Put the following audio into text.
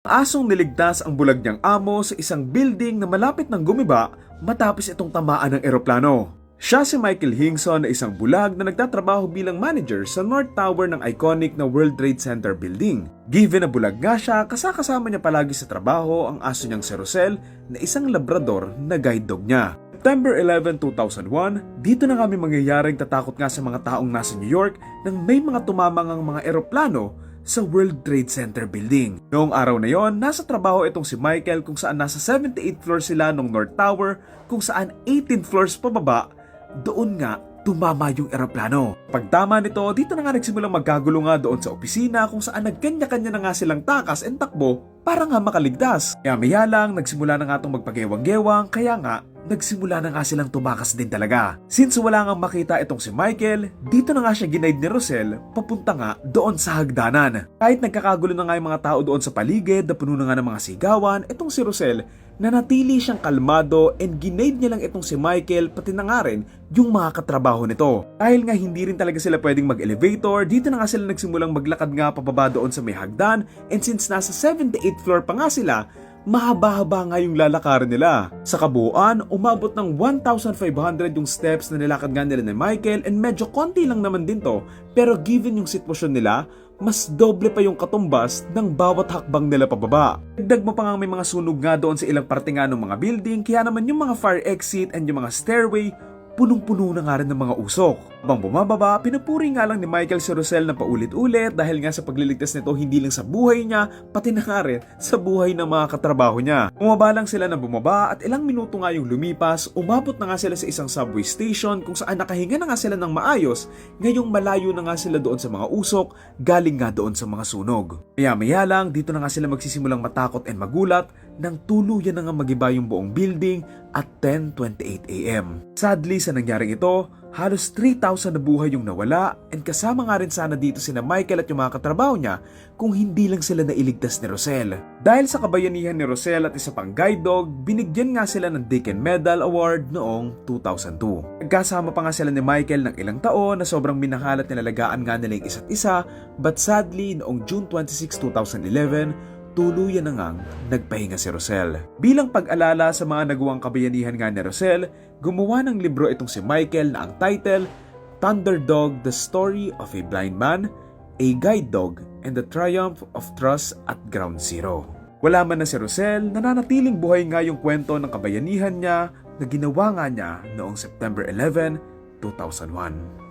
Asong niligtas ang bulag niyang amo sa isang building na malapit ng gumiba matapos itong tamaan ng eroplano. Siya si Michael Hingson na isang bulag na nagtatrabaho bilang manager sa North Tower ng iconic na World Trade Center building. Given na bulag nga siya, kasakasama niya palagi sa trabaho ang aso niyang si Rosel na isang labrador na guide dog niya. September 11, 2001, dito na kami mangyayaring tatakot nga sa mga taong nasa New York nang may mga tumamang ang mga eroplano sa World Trade Center building. Noong araw na yon, nasa trabaho itong si Michael kung saan nasa 78th floor sila ng North Tower kung saan 18 floors pababa, doon nga tumama yung eroplano. Pagtama nito, dito na nga nagsimulang magkagulo nga doon sa opisina kung saan nagkanya-kanya na nga silang takas and takbo para nga makaligtas. Kaya maya lang, nagsimula na nga itong magpagewang-gewang kaya nga nagsimula na nga silang tumakas din talaga. Since wala nga makita itong si Michael, dito na nga siya ginaid ni Rosel papunta nga doon sa hagdanan. Kahit nagkakagulo na nga yung mga tao doon sa paligid na puno na nga ng mga sigawan, itong si Rosel nanatili siyang kalmado and ginaid niya lang itong si Michael pati na nga rin yung mga katrabaho nito. Dahil nga hindi rin talaga sila pwedeng mag-elevator, dito na nga sila nagsimulang maglakad nga pababa doon sa may hagdan and since nasa 78th floor pa nga sila, mahaba-haba nga yung lalakarin nila. Sa kabuuan, umabot ng 1,500 yung steps na nilakad nga nila ni Michael and medyo konti lang naman din to pero given yung sitwasyon nila, mas doble pa yung katumbas ng bawat hakbang nila pababa. Dagdag mo pa nga may mga sunog nga doon sa ilang parte nga ng mga building kaya naman yung mga fire exit and yung mga stairway punong-puno na nga rin ng mga usok. Habang bumababa, pinupuri nga lang ni Michael si Rosel na paulit-ulit dahil nga sa pagliligtas nito hindi lang sa buhay niya, pati na nga rin sa buhay ng mga katrabaho niya. Bumaba lang sila na bumaba at ilang minuto nga yung lumipas, umabot na nga sila sa isang subway station kung saan nakahinga na nga sila ng maayos, ngayong malayo na nga sila doon sa mga usok, galing nga doon sa mga sunog. Maya-maya lang, dito na nga sila magsisimulang matakot and magulat nang tuluyan na nga magiba yung buong building at 10.28 a.m. Sadly sa nangyaring ito, halos 3,000 na buhay yung nawala and kasama nga rin sana dito sina Michael at yung mga katrabaho niya kung hindi lang sila nailigtas ni Rosel. Dahil sa kabayanihan ni Rosel at isa pang guide dog, binigyan nga sila ng Deacon Medal Award noong 2002. Nagkasama pa nga sila ni Michael ng ilang taon na sobrang minahal at nilalagaan nga nila yung isa't isa but sadly noong June 26, 2011, tuluyan na ngang nagpahinga si Rosel. Bilang pag-alala sa mga nagawang kabayanihan nga ni Rosel, gumawa ng libro itong si Michael na ang title Thunderdog, The Story of a Blind Man, A Guide Dog, and the Triumph of Trust at Ground Zero. Wala man na si Rosel, nananatiling buhay nga yung kwento ng kabayanihan niya na ginawa nga niya noong September 11, 2001.